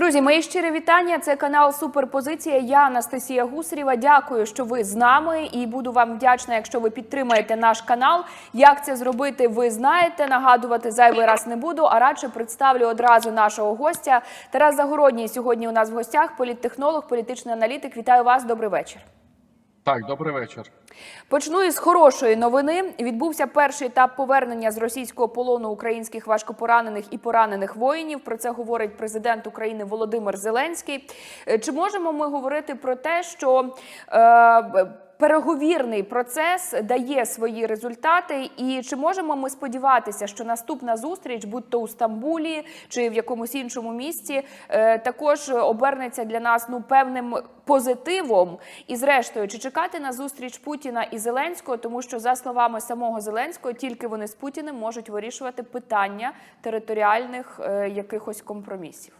Друзі, мої щирі вітання. Це канал Суперпозиція. Я Анастасія Гусарєва. Дякую, що ви з нами, і буду вам вдячна, якщо ви підтримаєте наш канал. Як це зробити, ви знаєте. Нагадувати зайвий раз не буду, а радше представлю одразу нашого гостя. Тарас Загородній сьогодні у нас в гостях, політтехнолог, політичний аналітик. Вітаю вас. Добрий вечір. Так, добрий вечір. Почну із хорошої новини. Відбувся перший етап повернення з російського полону українських важкопоранених і поранених воїнів. Про це говорить президент України Володимир Зеленський. Е, Чи можемо ми говорити про те, що е, переговірний процес дає свої результати, і чи можемо ми сподіватися, що наступна зустріч, будь то у Стамбулі чи в якомусь іншому місці, е, також обернеться для нас ну певним позитивом? І зрештою, чи чекати на зустріч Путіна і Зеленського, тому що за словами самого Зеленського, тільки вони з Путіним можуть вирішувати питання територіальних е, якихось компромісів.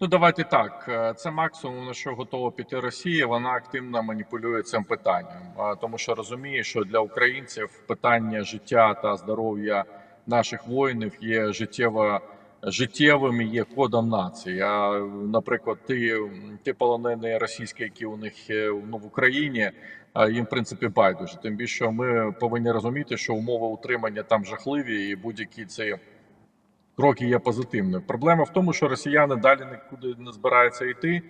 Ну давайте так. Е, Це максимум на що готова піти Росія. Вона активно маніпулює цим питанням, тому що розуміє, що для українців питання життя та здоров'я наших воїнів є життєво життєвим і є кодом нації. А наприклад, ті, ті полонені російські, які у них ну, в Україні. Їм в принципі байдуже. Тим більше ми повинні розуміти, що умови утримання там жахливі, і будь-які ці кроки є позитивними. Проблема в тому, що росіяни далі нікуди не збираються йти,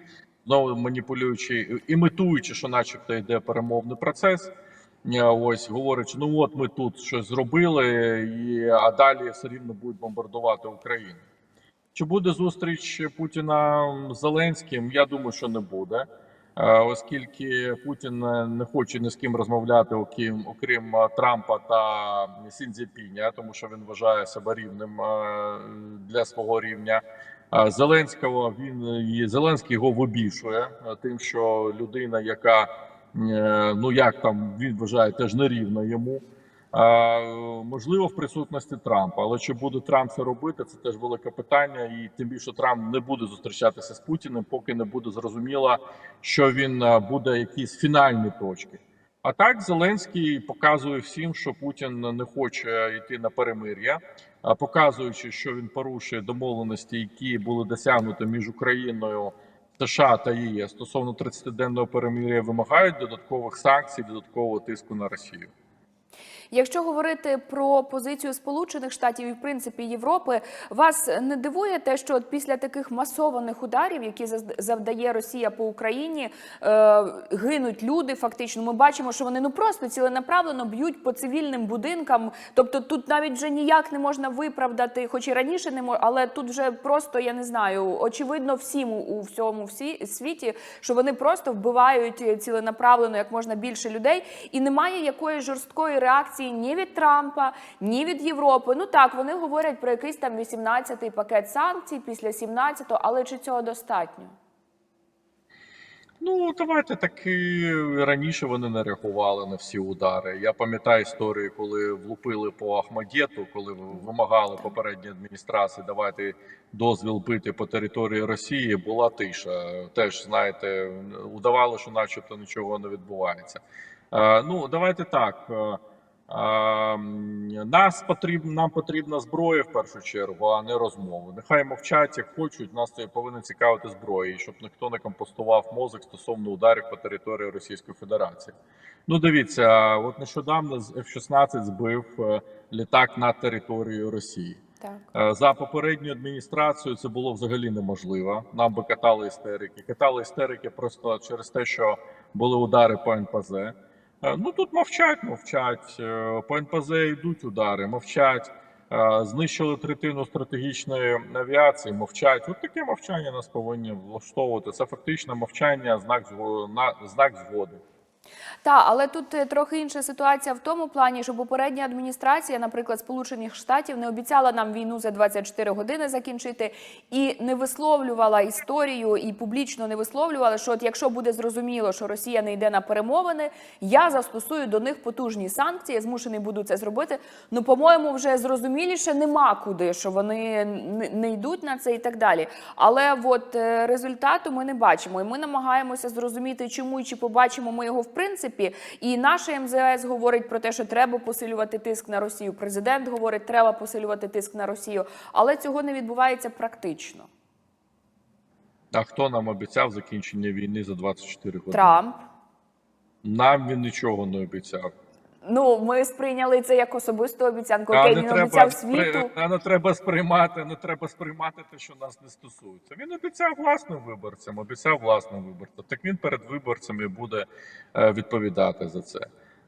знову маніпулюючи, імітуючи, що, начебто, йде перемовний процес. Е, Ось говорячи, ну от ми тут щось зробили, і, а далі все рівно будуть бомбардувати Україну. Чи буде зустріч Путіна з Зеленським? Я думаю, що не буде, оскільки Путін е, не хоче ні з ким розмовляти, окрім окрім е, Трампа та Сінзіпіня, тому що він вважає себе рівним е, для свого рівня. Е, Зеленського він Зеленський його вибішує е, тим, що людина, яка е, ну як там він вважає, теж нерівна йому. Можливо, в присутності Трампа, але чи буде Трамп це робити, це теж велике питання. І тим більше Трамп не буде зустрічатися з Путіним, поки не буде зрозуміло, що він е, буде якісь фінальні точки. А так Зеленський показує всім, що Путін не хоче йти на перемир'я, показуючи, що він порушує домовленості, які були досягнуті між Україною, США та ЄС стосовно 30-денного перемир'я, вимагають додаткових санкцій, додаткового тиску на Росію. Якщо говорити про позицію Сполучених Штатів і в принципі Європи, вас не дивує те, що от після таких масованих ударів, які завдає Росія по Україні, е, гинуть люди. Фактично, ми бачимо, що вони ну просто ціленаправлено б'ють по цивільним будинкам. Тобто тут навіть вже ніяк не можна виправдати, хоч і раніше не мож, але тут вже просто я не знаю. Очевидно, всім у- всьому всі світі, що вони просто вбивають ціленаправлено як можна більше людей, і немає якоїсь жорсткої реакції ні від Трампа, ні від Європи. Ну так, вони говорять про якийсь там 18-й пакет санкцій після 17-го, але чи цього достатньо? Ну, давайте таки раніше вони не реагували на всі удари. Я пам'ятаю історію, коли влупили по Ахмадєту, коли вимагали попередньої адміністрації давати дозвіл бити по території Росії. Була тиша. Теж знаєте, удавало, що, начебто, нічого не відбувається. Е, ну, давайте так. Нас потрібно нам потрібна зброя в першу чергу, а не розмови. Нехай мовчать, як хочуть. Нас це повинно цікавити зброєю, щоб ніхто не компостував мозок стосовно ударів по території Російської Федерації. Ну, дивіться, от нещодавно з F-16 збив е, літак над територією Росії. Так. Е, За попередню адміністрацію це було взагалі неможливо. Нам би катали істерики. Катали істерики просто через те, що були удари по НПЗ. Е, Ну тут мовчать, мовчать. Е, По НПЗ йдуть удари, мовчать. Е, Знищили третину стратегічної авіації, мовчать. От таке мовчання нас повинні влаштовувати. Це фактично мовчання, знак знак згоди. Та, але тут е, трохи інша ситуація в тому плані, що попередня адміністрація, наприклад, Сполучених Штатів, не обіцяла нам війну за 24 години закінчити і не висловлювала історію і публічно не висловлювала, що от якщо буде зрозуміло, що Росія не йде на перемовини, я застосую до них потужні санкції, я змушений буду це зробити. Ну, по-моєму, вже зрозуміліше нема куди, що вони не- йдуть на це і так далі. Але от е, результату ми не бачимо, і ми намагаємося зрозуміти, чому і чи побачимо ми його в принципі. І наше МЗС говорить про те, що треба посилювати тиск на Росію. Президент говорить, треба посилювати тиск на Росію, але цього не відбувається практично. А хто нам обіцяв закінчення війни за 24 години? Трамп. Нам він нічого не обіцяв. Ну, ми сприйняли це як особисту обіцянку. Окей, він треба обіцяв світу. а не треба сприймати, не треба сприймати те, що нас не стосується. Він обіцяв власним виборцям, обіцяв власним виборцям. Так він перед виборцями буде е, відповідати за це.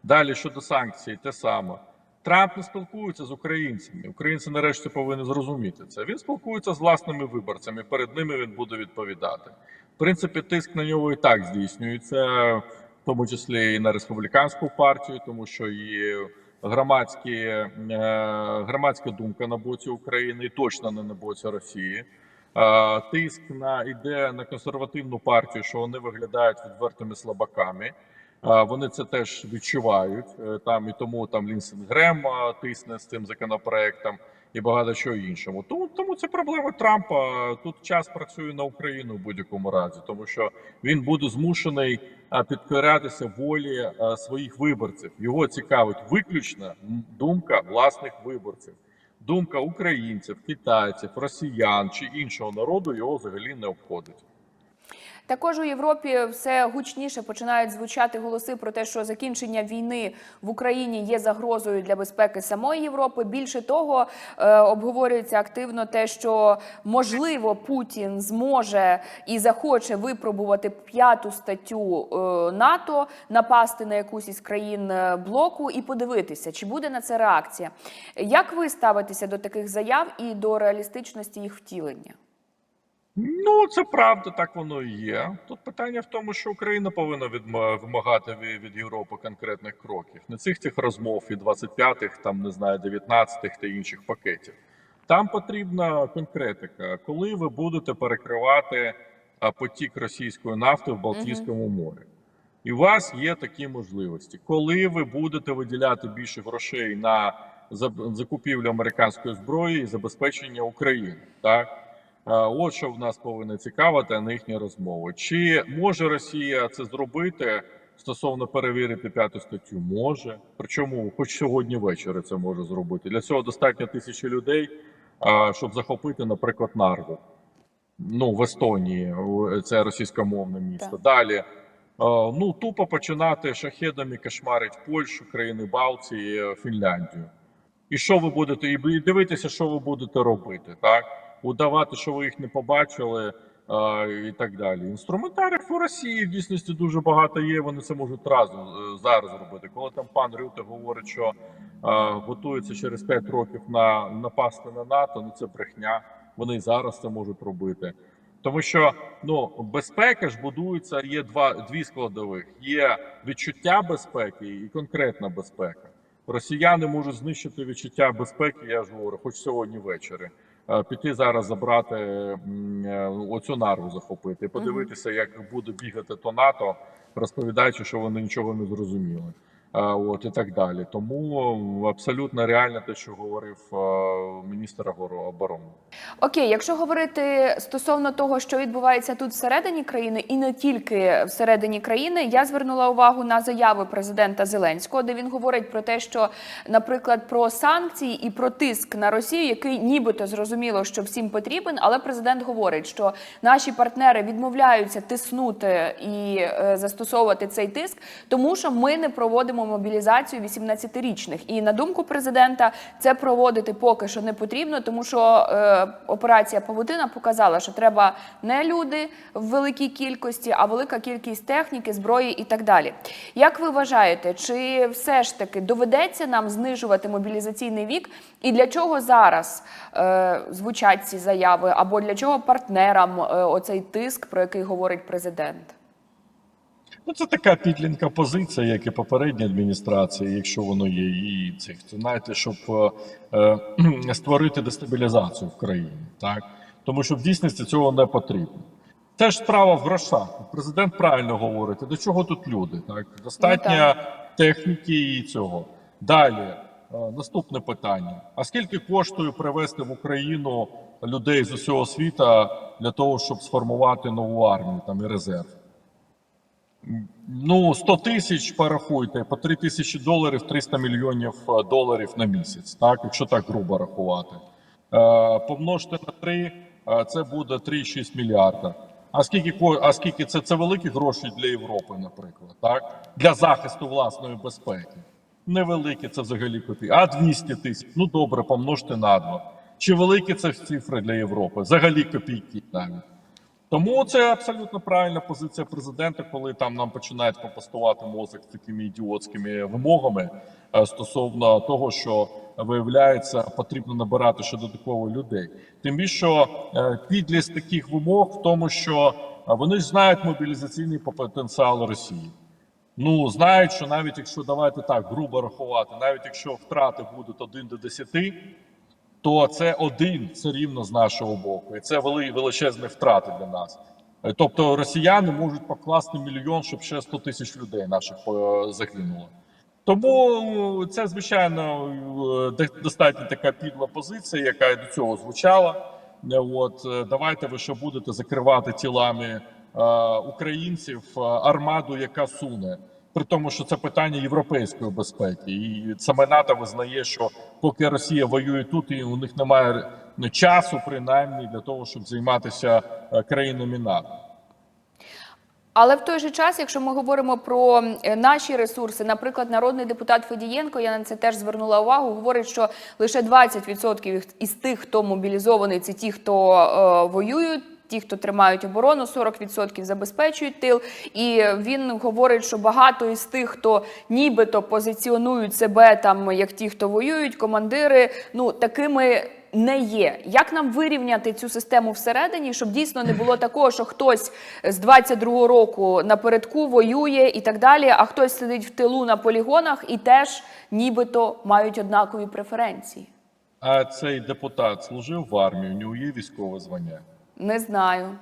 Далі щодо санкцій, те саме. Трамп не спілкується з українцями. Українці нарешті повинні зрозуміти це. Він спілкується з власними виборцями. Перед ними він буде відповідати. В принципі, тиск на нього і так здійснюється, тому числі і на республіканську партію, тому що і громадські, е, громадська думка на боці України і точно не на боці Росії. Е, Тиск на іде на консервативну партію, що вони виглядають відвертими слабаками. Е, Вони це теж відчувають там і тому там Лінсен Грем тисне з цим законопроектом і багато чого іншому. Тому тому це проблема Трампа. Тут час працює на Україну в будь-якому разі, тому що він буде змушений підкорятися волі своїх виборців. Його цікавить виключно думка власних виборців. Думка українців, китайців, росіян чи іншого народу його взагалі не обходить. Також у Європі все гучніше починають звучати голоси про те, що закінчення війни в Україні є загрозою для безпеки самої Європи. Більше того, е, обговорюється активно те, що можливо Путін зможе і захоче випробувати п'яту статтю е, НАТО, напасти на якусь із країн е, блоку і подивитися, чи буде на це реакція. Як ви ставитеся до таких заяв і до реалістичності їх втілення? Ну, це правда, так воно і є. Тут питання в тому, що Україна повинна вимагати від, Європи конкретних кроків, не цих цих розмов і 25-х, там не знаю, 19-х та інших пакетів. Там потрібна конкретика, коли ви будете перекривати потік російської нафти в Балтійському морі. І у вас є такі можливості, коли ви будете виділяти більше грошей на закупівлю американської зброї і забезпечення України, так. От що в нас повинно цікавити, а не їхні розмови. Чи може Росія це зробити стосовно перевірити п'яту статтю? Може. Причому, хоч сьогодні ввечері це може зробити. Для цього достатньо тисячі людей, щоб захопити, наприклад, Нарву. Ну, в Естонії, це російськомовне місто. Так. Далі. Ну, тупо починати шахедами кошмарить Польщу, країни Балтії, Фінляндію. І що ви будете, і дивитися, що ви будете робити, так? Удавати, що ви їх не побачили, і так далі. Інструментарів у Росії в дійсності дуже багато є. Вони це можуть разом е, зараз робити. Коли там пан Рюте говорить, що готується через 5 років на напасти на НАТО, ну це брехня. Вони і зараз це можуть робити. Тому що ну безпека ж будується. Є два дві складових: є відчуття безпеки і конкретна безпека. Росіяни можуть знищити відчуття безпеки. Я ж говорю, хоч сьогодні ввечері. Е, Піти зараз забрати е, оцю нарву захопити подивитися, як буде бігати то НАТО, розповідаючи, що вони нічого не зрозуміли. Е, От і так далі. Тому абсолютно реально те, що говорив е, міністр оборо- оборони. Окей, якщо говорити стосовно того, що відбувається тут всередині країни, і не тільки всередині країни, я звернула увагу на заяви президента Зеленського, де він говорить про те, що, наприклад, про санкції і про тиск на Росію, який нібито зрозуміло, що всім потрібен, але президент говорить, що наші партнери відмовляються тиснути і е, застосовувати цей тиск, тому що ми не проводимо мобілізацію 18-річних. І на думку президента, це проводити поки що не потрібно, тому що е, операція Павутина показала, що треба не люди в великій кількості, а велика кількість техніки, зброї і так далі. Як ви вважаєте, чи все ж таки доведеться нам знижувати мобілізаційний вік? І для чого зараз е, звучать ці заяви? Або для чого партнерам е, оцей тиск, про який говорить президент? Ну, це така підлінка позиція, як і попередня адміністрація, якщо воно є, і цих це знаєте, щоб е, е, створити дестабілізацію в країні, так тому що в дійсності цього не потрібно. Теж справа в грошах. Президент правильно говорить. До чого тут люди? Так достатньо техніки і цього. Далі е, наступне питання: а скільки коштує привезти в Україну людей з усього світу для того, щоб сформувати нову армію там і резерв? Ну, 100 тисяч порахуйте, по 3 тисячі доларів, 300 мільйонів е, доларів на місяць, так, якщо так грубо рахувати. Е, помножте на 3, е, це буде 3,6 мільярда. А скільки а скільки це, це великі гроші для Європи, наприклад, так? Для захисту власної безпеки. Невеликі це взагалі копійки. А 200 тисяч. Ну добре, помножте на два. Чи великі це цифри для Європи? Взагалі копійки навіть. Тому це абсолютно правильна позиція президента, коли там нам починають компостувати мозок такими ідіотськими вимогами е, стосовно того, що виявляється, потрібно набирати ще додатково людей. Тим більше е, підлість таких вимог в тому, що е, вони ж знають мобілізаційний потенціал Росії. Ну знають, що навіть якщо давайте так грубо рахувати, навіть якщо втрати будуть 1 до 10, то це один все рівно з нашого боку, і це вели, величезні втрати для нас. Е, Тобто росіяни можуть покласти мільйон, щоб ще 100 тисяч людей наших е, загинуло. Тому це звичайно е, достатньо така підла позиція, яка до цього звучала. Е, От е, давайте ви що будете закривати тілами е, українців е, армаду, яка суне. При тому, що це питання європейської безпеки, і саме НАТО визнає, що поки Росія воює тут, і у них немає часу, принаймні для того, щоб займатися е, країнами НАТО. Але в той же час, якщо ми говоримо про е, наші ресурси, наприклад, народний депутат Федієнко, я на це теж звернула увагу, говорить, що лише 20% із тих, хто мобілізований, це ті, хто е, воюють. Ті, хто тримають оборону, 40% забезпечують тил. І він говорить, що багато із тих, хто нібито позиціонують себе там як ті, хто воюють, командири, ну такими не є. Як нам вирівняти цю систему всередині, щоб дійсно не було такого, що хтось з 22-го року напередку воює і так далі, а хтось сидить в тилу на полігонах і теж нібито мають однакові преференції? А цей депутат служив в армії, у нього є військове звання. Не знаю.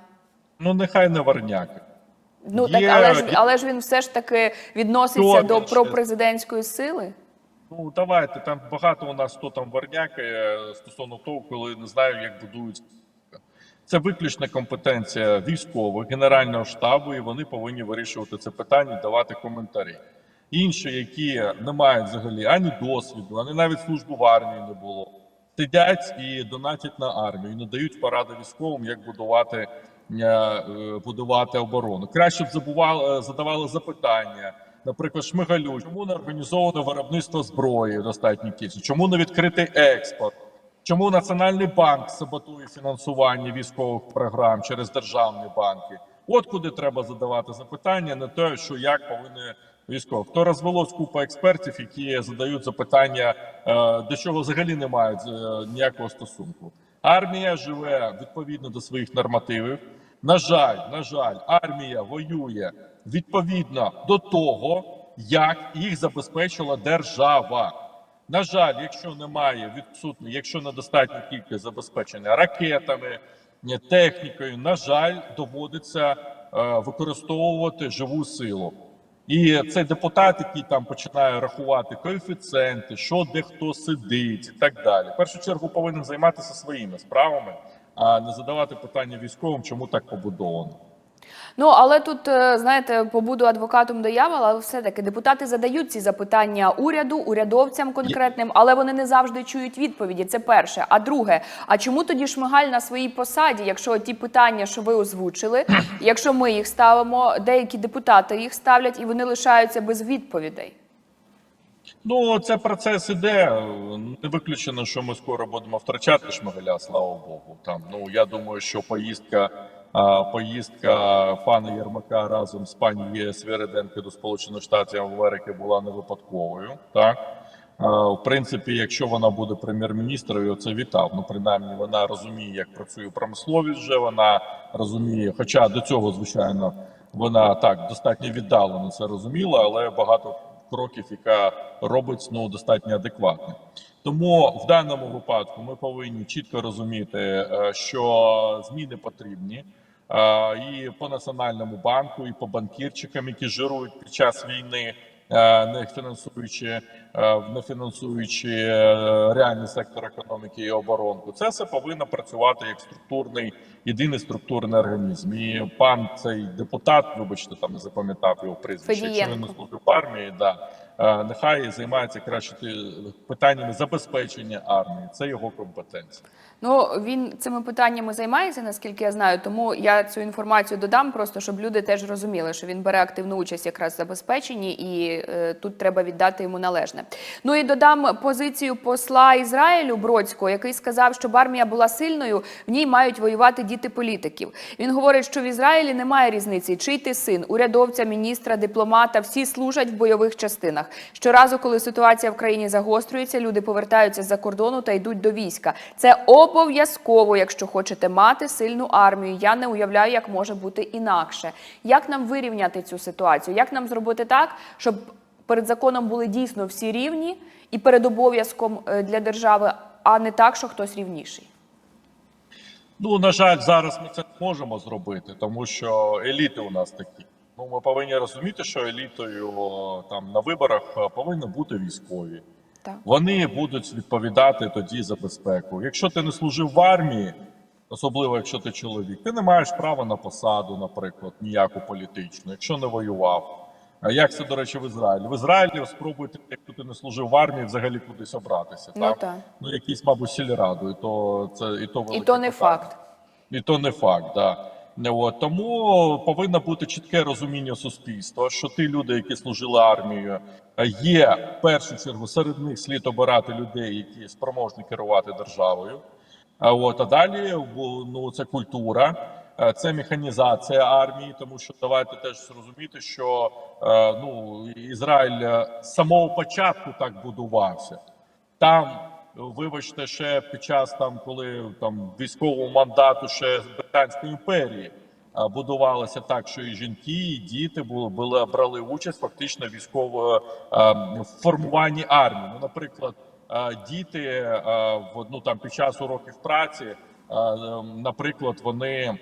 Ну нехай не варняки. Ну Є- так, але ж але ж він все ж таки відноситься до пропрезидентської сили. Ну давайте там багато у нас хто там варнякає стосовно того, коли не знаю, як будують. Це виключна компетенція військових, генерального штабу, і вони повинні вирішувати це питання, давати коментарі. Інші, які не мають взагалі ані досвіду, ані навіть службу в армії не було, сидять і донатять на армію, і надають поради військовим, як будувати, е, е, будувати оборону. Краще б забували, задавали запитання. Наприклад, Шмигалю, чому не організовано виробництво зброї в достатній кількості? Чому не відкритий експорт? Чому Національний банк саботує фінансування військових програм через державні банки? От куди треба задавати запитання, не те, що як повинні військово. То розвелось купа експертів, які задають запитання, е, до чого взагалі не мають е, ніякого стосунку. Армія живе відповідно до своїх нормативів. На жаль, на жаль, армія воює відповідно до того, як їх забезпечила держава. На жаль, якщо немає відсутні, якщо недостатня кількість забезпечення ракетами, технікою, на жаль, доводиться е, використовувати живу силу. І цей депутат, який там починає рахувати коефіцієнти, що де хто сидить, і так далі. В першу чергу повинен займатися своїми справами, а не задавати питання військовим, чому так побудовано. Ну але тут е, знаєте, побуду адвокатом диявола, але все-таки депутати задають ці запитання уряду, урядовцям конкретним, але вони не завжди чують відповіді. Це перше. А друге, а чому тоді Шмигаль на своїй посаді, якщо ті питання, що ви озвучили, якщо ми їх ставимо, деякі депутати їх ставлять і вони лишаються без відповідей? Ну, це процес іде. Не виключено, що ми скоро будемо втрачати Шмигаля, слава Богу. Там ну я думаю, що поїздка, поїздка пана Єрмака разом з пані ЄС до Сполучених Штатів Америки була не випадковою. Так в принципі, якщо вона буде прем'єр-міністром, це вітав. Ну, принаймні, вона розуміє, як працює промисловість. Вже вона розуміє, хоча до цього, звичайно, вона так достатньо віддалено це розуміла, але багато кроків, яка робить ну достатньо адекватно. Тому в даному випадку ми повинні чітко розуміти, е, що зміни потрібні і по національному банку, і по банкірчикам, які жирують під час війни, е, не фінансуючи, е, не фінансуючи е, реальний сектор економіки і оборонку. Це все повинно працювати як структурний єдиний структурний організм. І пан цей депутат, вибачте, там не запам'ятав його прізвище. Якщо він не служив в армії, да е, нехай займається краще питаннями забезпечення армії. Це його компетенція. Ну він цими питаннями займається, наскільки я знаю. Тому я цю інформацію додам, просто щоб люди теж розуміли, що він бере активну участь якраз в забезпеченні, і е, тут треба віддати йому належне. Ну і додам позицію посла Ізраїлю Бродського, який сказав, щоб армія була сильною, в ній мають воювати діти політиків. Він говорить, що в Ізраїлі немає різниці, чий ти син, урядовця, міністра, дипломата. Всі служать в бойових частинах. Щоразу, коли ситуація в країні загострюється, люди повертаються з-за кордону та йдуть до війська. Це обов'язково, якщо хочете мати сильну армію. Я не уявляю, як може бути інакше. Як нам вирівняти цю ситуацію? Як нам зробити так, щоб перед законом були дійсно всі рівні і перед обов'язком е, для держави, а не так, що хтось рівніший? Ну, на жаль, зараз ми це можемо зробити, тому що еліти у нас такі. Ну, ми повинні розуміти, що елітою там на виборах е, повинні бути військові. Так. Вони будуть відповідати тоді за безпеку. Якщо ти не служив в армії, особливо якщо ти чоловік, ти не маєш права на посаду, наприклад, ніяку політичну, якщо не воював. А як це, до речі, в Ізраїлі? В Ізраїлі спробуйте, якщо ти не служив в армії, взагалі кудись обратися. Ну, так? так. ну якісь, мабуть, сільраду, і то це і то І то не питання. факт. І то не факт, да. От, тому повинно бути чітке розуміння суспільства, що ті люди, які служили армією, є в першу чергу серед них слід обирати людей, які спроможні керувати державою. От а далі ну це культура, е, це механізація армії, тому що давайте теж зрозуміти, що е, ну Ізраїль е, з самого початку так будувався. Там, вибачте, ще під час там, коли там військового мандату ще Британської імперії будувалося так, що і жінки, і діти були, були брали участь фактично в військовому а, в формуванні армії. Ну, наприклад, діти в ну там під час уроків праці, ем, наприклад, вони.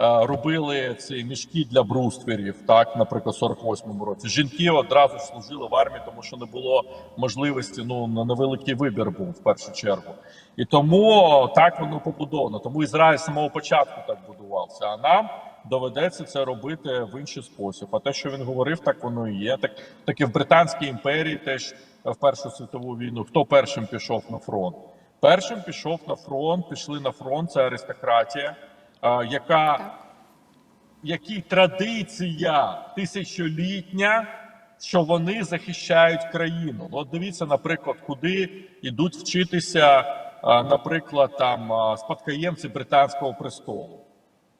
Е, Робили ці мішки для брустверів, так, наприклад, в 48-му році. Жінки одразу служили в армії, тому що не було можливості. Ну на невеликий вибір був в першу чергу, і тому так воно побудовано. Тому Ізраїль з самого початку так будувався. А нам доведеться це робити в інший спосіб. А те, що він говорив, так воно і є. Так, так і в Британській імперії, теж в Першу світову війну, хто першим пішов на фронт? Першим пішов на фронт, пішли на фронт. Це аристократія, яка якій традиція тисячолітня, що вони захищають країну. Ну, От дивіться, наприклад, куди йдуть вчитися, наприклад, там спадкоємці британського престолу.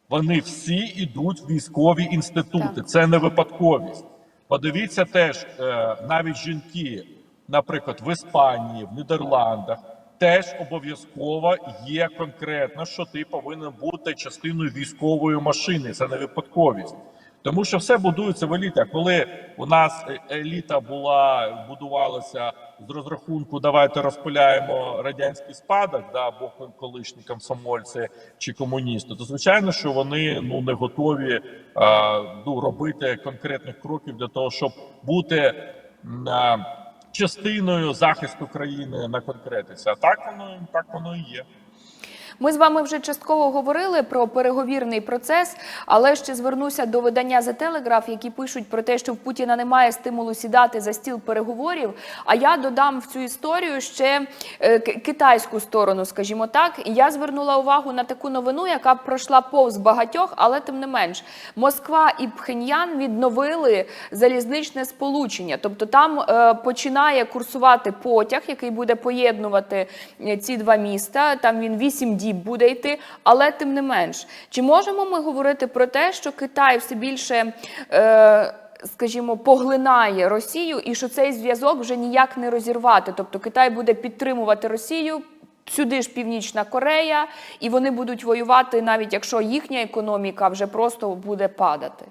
Вони всі йдуть в військові інститути. Це не випадковість. Подивіться теж, е, навіть жінки, наприклад, в Іспанії, в Нідерландах, теж обов'язково є конкретно, що ти повинен бути частиною військової машини. Це не випадковість. Тому що все будується в еліті. А Коли у нас е- еліта була, будувалася з розрахунку, давайте розпиляємо радянський спадок, да, або колишні комсомольці чи комуністи, то звичайно, що вони ну не готові а, ну, робити конкретних кроків для того, щоб бути а, частиною захисту країни на конкретиці. А так воно так воно і є. Ми з вами вже частково говорили про переговірний процес, але ще звернуся до видання The Telegraph, які пишуть про те, що в Путіна немає стимулу сідати за стіл переговорів. А я додам в цю історію ще е, китайську сторону, скажімо так. Я звернула увагу на таку новину, яка пройшла повз багатьох, але тим не менш, Москва і Пхеньян відновили залізничне сполучення. Тобто там е, починає курсувати потяг, який буде поєднувати е, ці два міста. Там він 8 діб буде йти. Але тим не менш, чи можемо ми говорити про те, що Китай все більше. Е, Скажімо, поглинає Росію, і що цей зв'язок вже ніяк не розірвати. Тобто Китай буде підтримувати Росію, сюди ж Північна Корея, і вони будуть воювати, навіть якщо їхня економіка вже просто буде падати.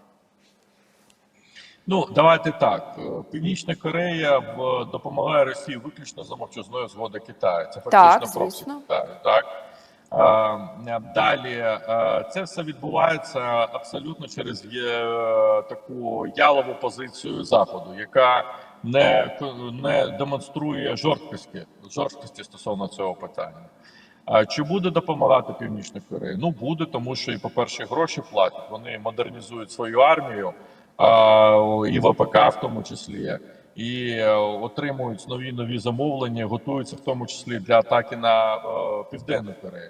Ну давайте так. Е, Північна Корея в допомагає Росії виключно за мовчазною згоди Китаю. Це фактично проксі звісно. Китаю. Так Е, далі е, це все відбувається абсолютно через е, таку ялову позицію заходу, яка не, не демонструє жорсткості жорсткості стосовно цього питання. Чи буде допомагати Північна Корея? Ну буде, тому що і по перше, гроші платять. Вони модернізують свою армію. і ВПК в тому числі, і е, отримують нові нові замовлення, готуються в тому числі для атаки на е, південну Корею.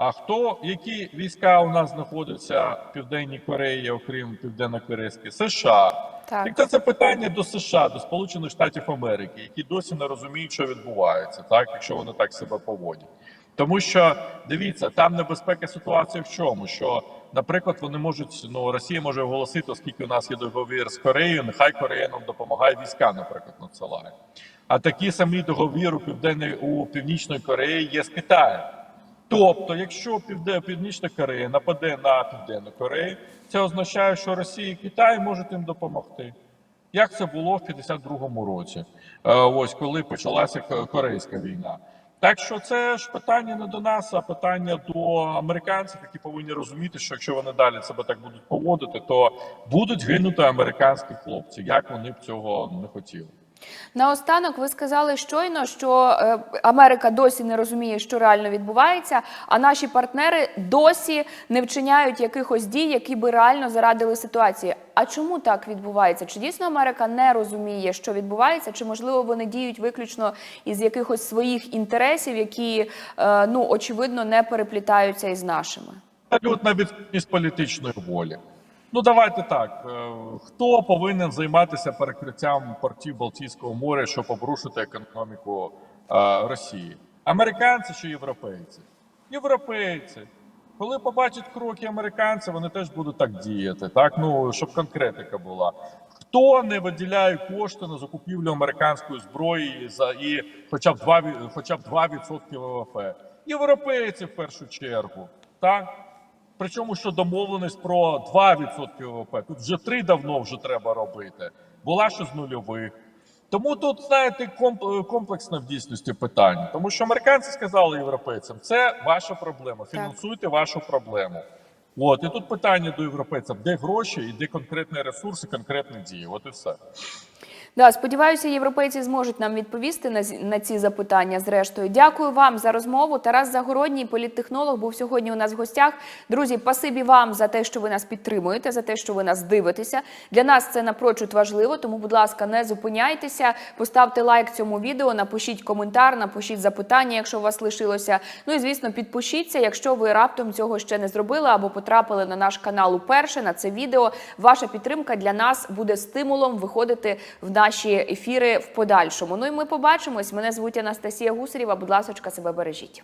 А хто які війська у нас знаходяться в південній Кореї, окрім південно-корейських? США. Так. Так це, питання до США, до Сполучених Штатів Америки, які досі не розуміють, що відбувається, так якщо вони так себе поводять. Тому що дивіться, там небезпека ситуації в чому? Що, наприклад, вони можуть ну Росія може оголосити, оскільки у нас є договір з Кореєю, нехай Корея нам допомагає війська, наприклад, надсилає. А такі самі договір у південної у північної Кореї є з Китаєм. Тобто, якщо Півде- Північна Корея нападе на Південну Корею, це означає, що Росія і Китай можуть їм допомогти. Як це було в 52-му році, Е, ось коли почалася Корейська війна. Так що це ж питання не до нас, а питання до американців, які повинні розуміти, що якщо вони далі себе так будуть поводити, то будуть гинути американські хлопці, як вони б цього не хотіли. Наостанок ви сказали щойно, що е, Америка досі не розуміє, що реально відбувається, а наші партнери досі не вчиняють якихось дій, які би реально зарадили ситуації. А чому так відбувається? Чи дійсно Америка не розуміє, що відбувається, чи можливо вони діють виключно із якихось своїх інтересів, які е, ну очевидно не переплітаються із нашими? абсолютна відсутність політичної волі. Ну давайте так. е, Хто повинен займатися перекриттям портів Балтійського моря, щоб обрушити економіку е, Росії? Американці чи європейці? Європейці. Коли побачать кроки американців, вони теж будуть так діяти. Так ну щоб конкретика була. Хто не виділяє кошти на закупівлю американської зброї за і хоча б 2, ві- хоча б 2% ВВП? Європейці в першу чергу. Так? Причому що домовленість про 2% ВВП. Тут вже три давно вже треба робити. Була ще з нульових. Тому тут, знаєте, комп- комплексне в дійсності питання. Тому що американці сказали європейцям, це ваша проблема. Фінансуйте вашу проблему. От і тут питання до європейців: де гроші і де конкретні ресурси, конкретні дії. От і все. Да, сподіваюся, європейці зможуть нам відповісти на, на ці запитання. Зрештою, дякую вам за розмову. Тарас Загородній, політтехнолог, був сьогодні у нас в гостях. Друзі, пасибі вам за те, що ви нас підтримуєте, за те, що ви нас дивитеся. Для нас це напрочуд важливо. Тому, будь ласка, не зупиняйтеся, поставте лайк цьому відео, напишіть коментар, напишіть запитання, якщо у вас лишилося. Ну і звісно, підпишіться, якщо ви раптом цього ще не зробили або потрапили на наш канал уперше на це відео. Ваша підтримка для нас буде стимулом виходити в наші ефіри в подальшому. Ну і ми побачимось. Мене звуть Анастасія Гусарєва. Будь ласка, себе бережіть.